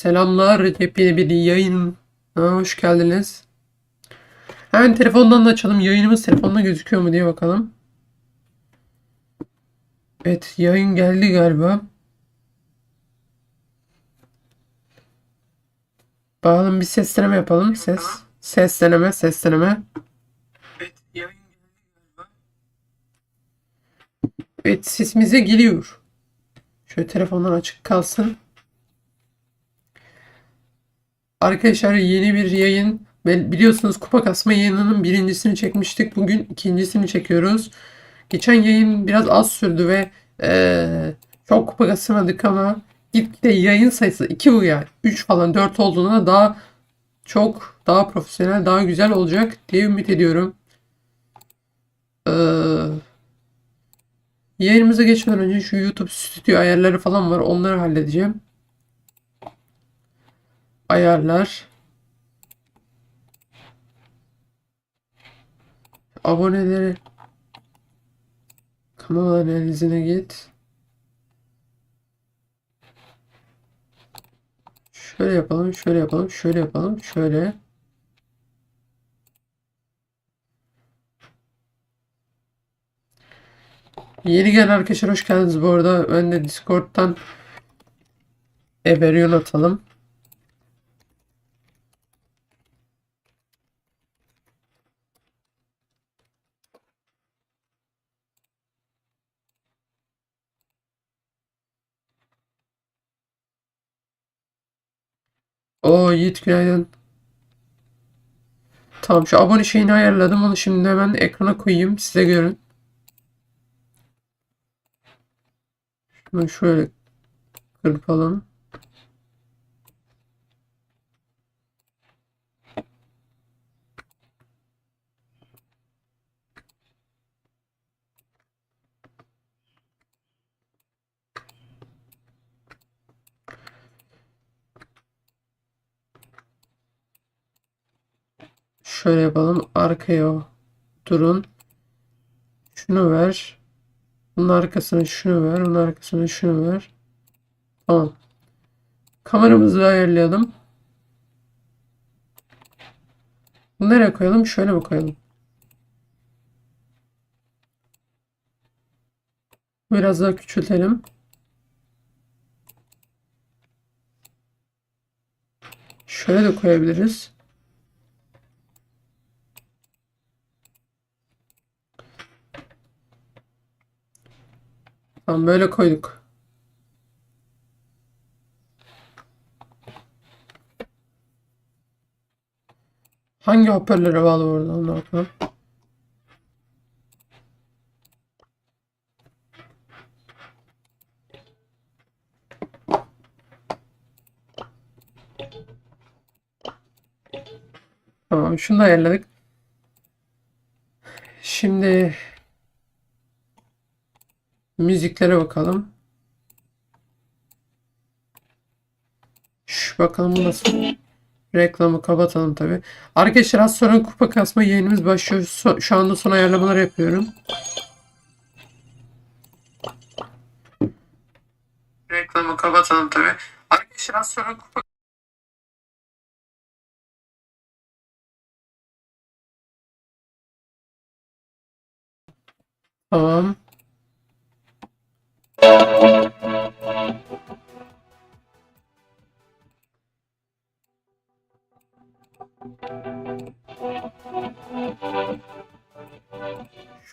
Selamlar, yepyeni bir yayın. Ha, hoş geldiniz. Hemen telefondan da açalım. Yayınımız telefonda gözüküyor mu diye bakalım. Evet, yayın geldi galiba. Bakalım bir ses deneme yapalım. Ses, ses deneme, ses deneme. Evet, yayın geldi galiba. Evet, sesimize geliyor. Şöyle telefondan açık kalsın. Arkadaşlar yeni bir yayın. Biliyorsunuz kupa kasma yayınının birincisini çekmiştik. Bugün ikincisini çekiyoruz. Geçen yayın biraz az sürdü ve eee, çok kupa kasamadık ama gitgide yayın sayısı 2 veya 3 falan 4 olduğunda daha çok daha profesyonel daha güzel olacak diye ümit ediyorum. Eee yayınımıza geçmeden önce şu YouTube stüdyo ayarları falan var. Onları halledeceğim. Ayarlar. Aboneleri. Kanal analizine git. Şöyle yapalım, şöyle yapalım, şöyle yapalım, şöyle. Yeni gelen arkadaşlar hoş geldiniz bu arada. Ben de Discord'dan Everyon atalım. Oo Yiğit günaydın. Tamam şu abone şeyini ayarladım. Onu şimdi hemen ekrana koyayım. Size görün. Şunu şöyle kırpalım. Şöyle yapalım. Arkaya durun. Şunu ver. Bunun arkasına şunu ver. Bunun arkasına şunu ver. Tamam. Kameramızı ayarlayalım. Bunu nereye koyalım? Şöyle mi koyalım? Biraz daha küçültelim. Şöyle de koyabiliriz. Tamam böyle koyduk. Hangi hoparlöre bağlı orada onu bakalım. Tamam şunu da ayarladık. Şimdi müziklere bakalım. Şu bakalım nasıl? Reklamı kapatalım tabi. Arkadaşlar az sonra kupa kasma yayınımız başlıyor. So- şu anda son ayarlamalar yapıyorum. Reklamı kapatalım tabi. Arkadaşlar az sonra kupa Tamam.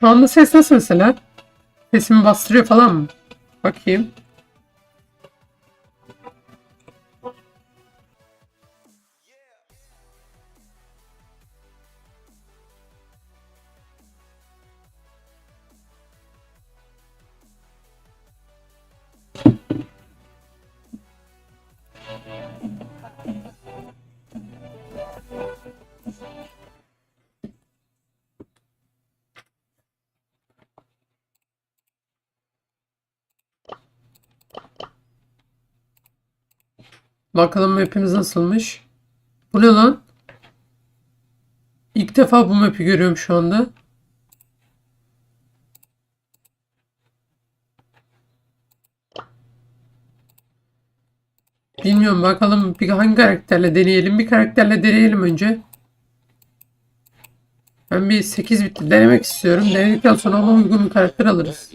Şu anda ses nasıl mesela? Sesimi bastırıyor falan mı? Bakayım. Bakalım map'imiz nasılmış. Bu ne lan? İlk defa bu map'i görüyorum şu anda. Bilmiyorum bakalım bir hangi karakterle deneyelim. Bir karakterle deneyelim önce. Ben bir 8 bitli denemek istiyorum. Denedikten sonra ona uygun bir karakter alırız.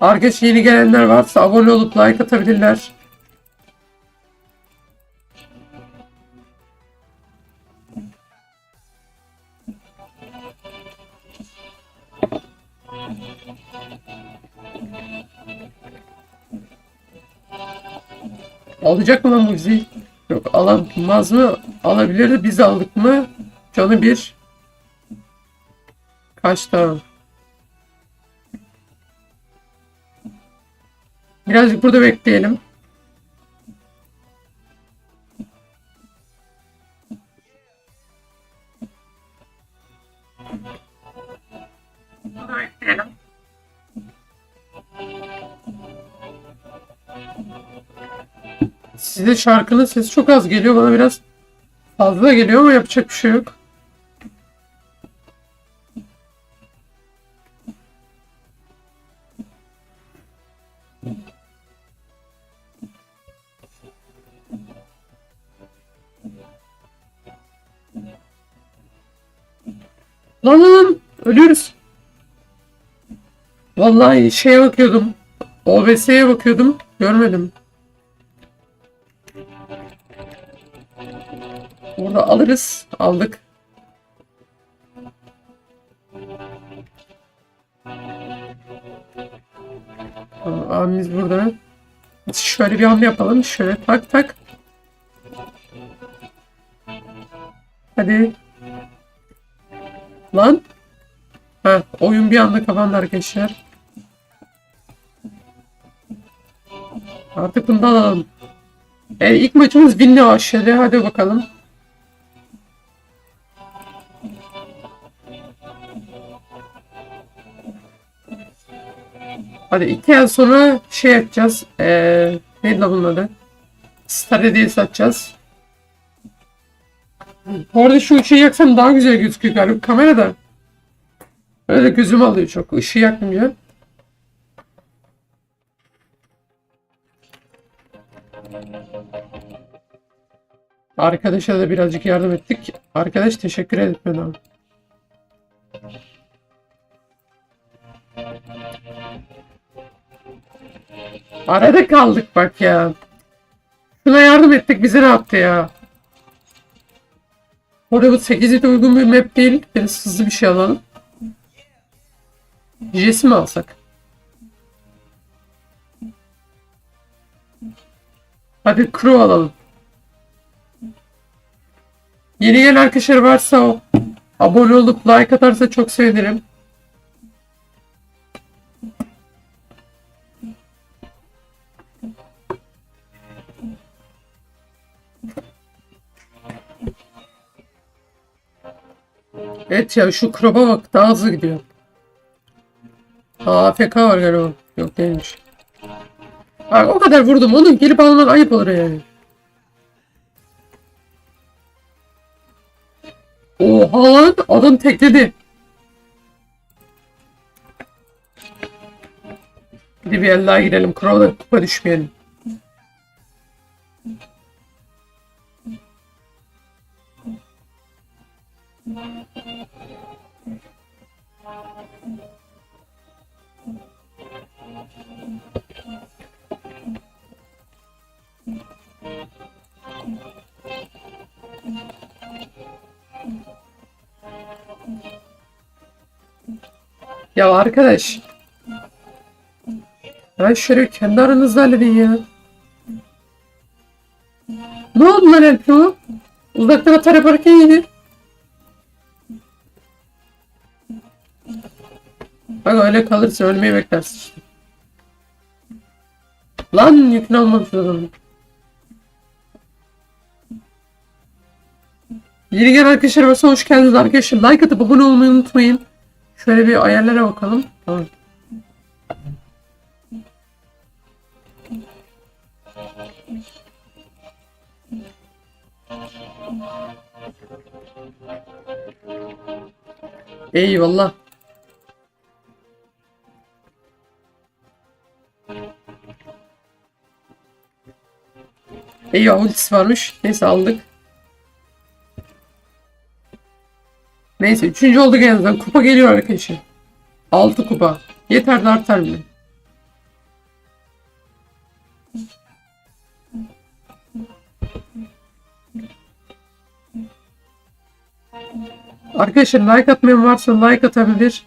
Arkadaş yeni gelenler varsa abone olup like atabilirler. Alacak mı lan zil? Yok alamaz mı? Alabilirdi. Biz aldık mı? Canı bir. Kaç tane? Birazcık burada bekleyelim. Burada. Size şarkının sesi çok az geliyor. Bana biraz fazla geliyor ama yapacak bir şey yok. Lan lan ölüyoruz. Vallahi şeye bakıyordum. OBS'ye bakıyordum. Görmedim. Burada alırız. Aldık. Abimiz burada. Şöyle bir hamle yapalım. Şöyle tak tak. Hadi. Lan. Ha, oyun bir anda kapandı arkadaşlar. Artık bunu da alalım. E, ilk maçımız winle başladı. Hadi bakalım. Hadi iki ay sonra şey yapacağız. Eee neydi bunun adı? Star hediyesi açacağız. Bu arada şu ışığı yaksam daha güzel gözüküyor galiba kamerada. Öyle gözüm alıyor çok. Işığı yakmıyor. Arkadaşa da birazcık yardım ettik. Arkadaş teşekkür etmedi abi. Arada kaldık bak ya. Şuna yardım ettik bize ne yaptı ya. Orada bu 8 bit uygun bir map değil. Biraz hızlı bir şey alalım. Jesse mi alsak? Hadi Crow alalım. Yeni gelen arkadaşlar varsa abone olup like atarsa çok sevinirim. Evet ya şu Crow'a bak daha hızlı gidiyor. Aa, AFK var galiba. Yok değilmiş. Abi o kadar vurdum. Onu gelip alman ayıp olur yani. Oha lan adam tekledi. Hadi bir el daha girelim. Crow'da kupa düşmeyelim. Ya arkadaş. Ben şöyle kendi aranızda halledin ya. Ne oldu lan Elpro? Uzaktan atar yaparken Bak öyle kalırsa ölmeyi beklersin işte. Lan yükün almak zorunda. Yeni gelen arkadaşlar varsa hoş geldiniz arkadaşlar. Like atıp abone olmayı unutmayın. Şöyle bir ayarlara bakalım. Tamam. Eyvallah. Eyvah ultisi varmış. Neyse aldık. Neyse üçüncü olduk en azından. Kupa geliyor arkadaşlar. 6 kupa. Yeter de artar bile. Arkadaşlar like atmayan varsa like atabilir.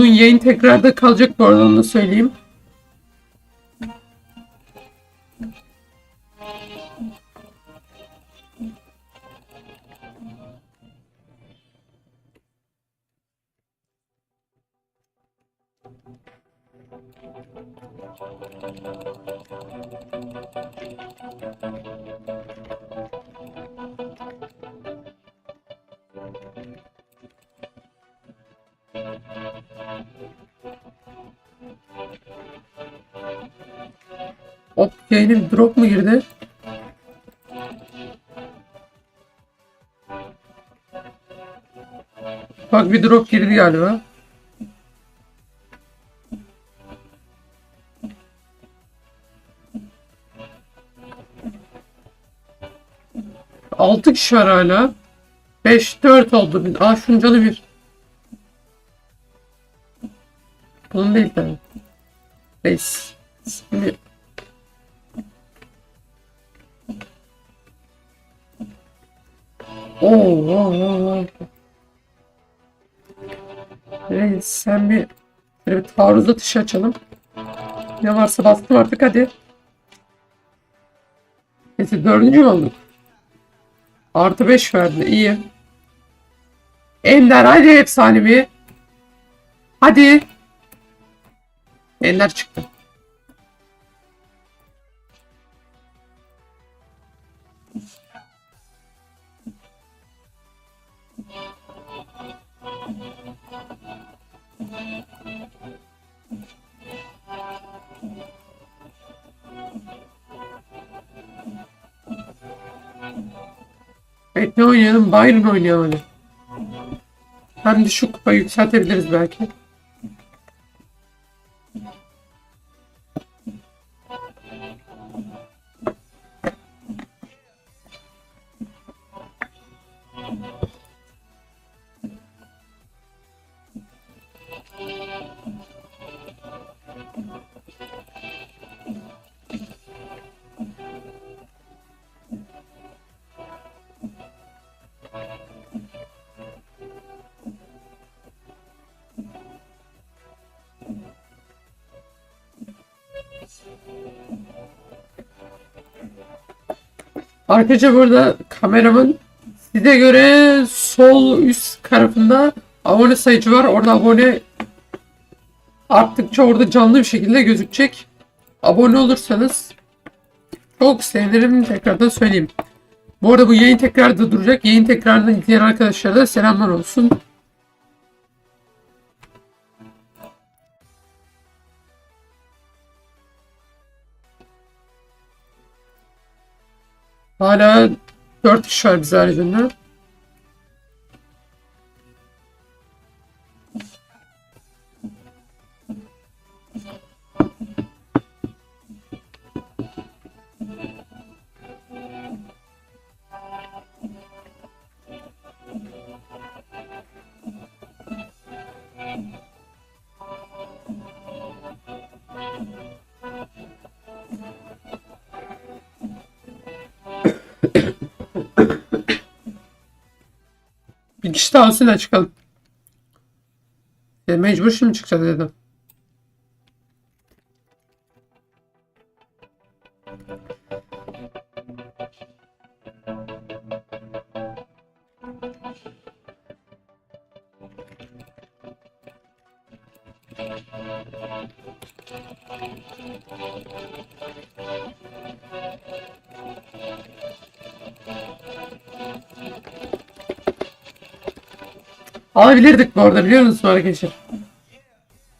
Bunun yayın tekrarda kalacak bu arada onu da söyleyeyim. Hop yayına drop mu girdi? Bak bir drop girdi galiba. Altı kişi var hala. 5 4 oldu. Aa şunun canı bir. Bunun değil tabii. Neyse. Şimdi Oo, oo, oo. Reis sen bir bir taarruz atışı açalım. Ne varsa bastım artık hadi. Neyse dördüncü olduk? Artı beş verdi iyi. Ender hadi efsanevi. Hadi. Ender çıktı. Evet ne oynayalım? Byron oynayalım hadi. Hem de şu kupayı yükseltebiliriz belki. ん? Arkadaşlar burada kameramın size göre sol üst tarafında abone sayıcı var. Orada abone arttıkça orada canlı bir şekilde gözükecek. Abone olursanız çok sevinirim tekrardan söyleyeyim. Bu arada bu yayın tekrarda duracak. Yayın tekrarını izleyen arkadaşlara da selamlar olsun. Hala 4 kişi var biz haricinde. Daha olsun çıkalım. Ya mecbur şimdi çıkacağız dedim. Alabilirdik bu arada biliyor musun arkadaşlar?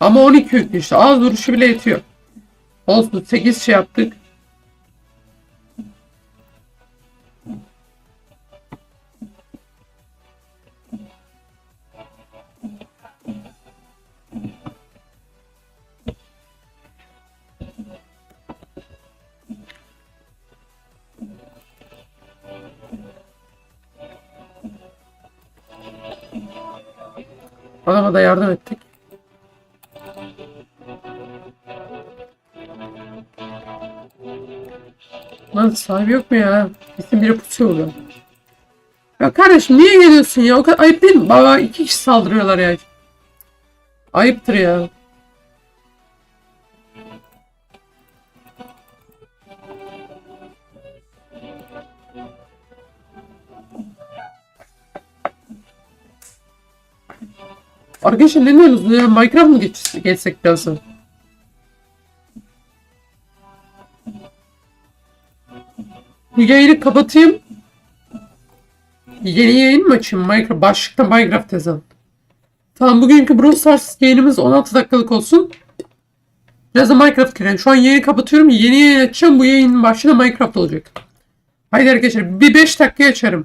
Ama 12 yüklü işte. Az duruşu bile yetiyor. Olsun 8 şey yaptık. Adama da yardım ettik. Lan sahibi yok mu ya? Kesin biri pusuyor oluyor. Ya kardeşim niye geliyorsun ya? O kadar ayıp değil mi? Baba iki kişi saldırıyorlar ya. Ayıptır ya. Arkadaşlar ne diyorsunuz? Minecraft mı geç geçsek biraz sonra? Bu yayını kapatayım. Yeni yayın mı açayım? Minecraft, başlıkta Minecraft yazalım. Tamam bugünkü Brawl Stars yayınımız 16 dakikalık olsun. Biraz da Minecraft girelim. Şu an yayını kapatıyorum. Yeni yayın açacağım. Bu yayının başlığı da Minecraft olacak. Haydi arkadaşlar bir 5 dakika açarım.